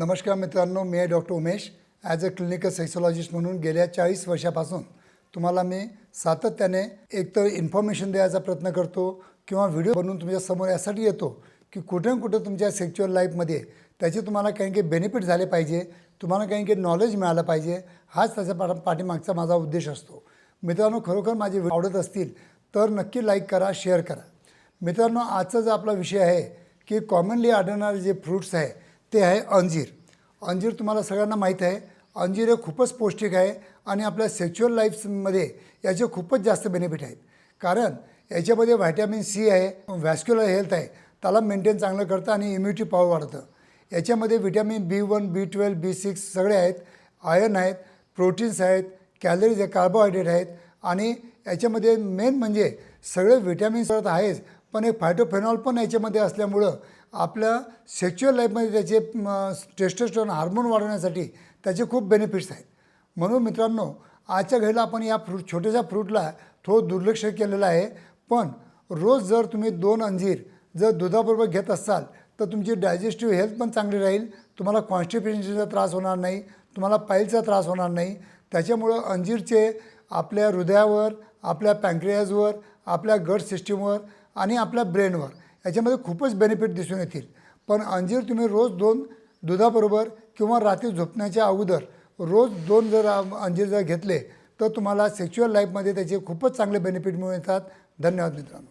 नमस्कार मित्रांनो मी आहे doctor Umesh. As a clinical sexologist म्हणून गेल्या चाळीस वर्षापासून तुम्हाला मी सातत्याने एकतर इन्फॉर्मेशन द्यायचा प्रयत्न करतो किंवा व्हिडिओ बनवून तुमच्यासमोर यासाठी येतो की कुठे ना कुठं तुमच्या सेक्च्युअल लाईफमध्ये त्याचे तुम्हाला काही काही बेनिफिट झाले पाहिजे तुम्हाला काही काही नॉलेज मिळालं पाहिजे हाच त्याच्या पाठ पाठीमागचा माझा उद्देश असतो. मित्रांनो खरोखर माझे व्हिडिओ आवडत असतील तर नक्की लाईक करा शेअर करा. मित्रांनो आजचा जो आपला विषय आहे की कॉमनली आढळणारे जे फ्रुट्स आहे ते आहे अंजीर. अंजीर तुम्हाला सगळ्यांना माहीत आहे. अंजीर हे खूपच पौष्टिक आहे आणि आपल्या सेक्च्युअल लाईफमध्ये याचे खूपच जास्त बेनिफिट आहेत. कारण याच्यामध्ये व्हायटॅमिन सी आहे व्हॅस्क्युलर हेल्थ आहे त्याला मेंटेन चांगलं करतं आणि इम्युनिटी पॉवर वाढतं. याच्यामध्ये vitamin B one B twelve B six सगळे आहेत. आयर्न आहेत प्रोटीन्स आहेत कॅलरीज आहे कार्बोहायड्रेट आहेत आणि याच्यामध्ये मेन म्हणजे सगळे विटॅमिन्स आहेच पण एक फायटोफेनॉल पण याच्यामध्ये असल्यामुळं आपल्या सेक्च्युअल लाईफमध्ये त्याचे टेस्टोस्टेरॉन हार्मोन वाढवण्यासाठी त्याचे खूप बेनिफिट्स आहेत. म्हणून मित्रांनो आजच्या घडीला आपण या फ्रूट छोट्याशा फ्रूटला थोडं दुर्लक्ष केलेलं आहे. पण रोज जर तुम्ही दोन अंजीर जर दुधाबरोबर घेत असाल तर तुमची डायजेस्टिव्ह हेल्थ पण चांगली राहील. तुम्हाला कॉन्स्टिपेशनचा त्रास होणार नाही. तुम्हाला पाईलचा त्रास होणार नाही. त्याच्यामुळं अंजीरचे आपल्या हृदयावर आपल्या पँक्रियाजवर आपल्या गट सिस्टीमवर आणि आपल्या ब्रेनवर. याच्यामध्ये खूपच बेनिफिट दिसून येतील. पण अंजीर तुम्ही रोज दोन दुधाबरोबर किंवा रात्री झोपण्याच्या अगोदर रोज दोन जर अंजीर जर घेतले तर तुम्हाला सेक्च्युअल लाईफमध्ये त्याचे खूपच चांगले बेनिफिट मिळून येतात धन्यवाद मित्रांनो.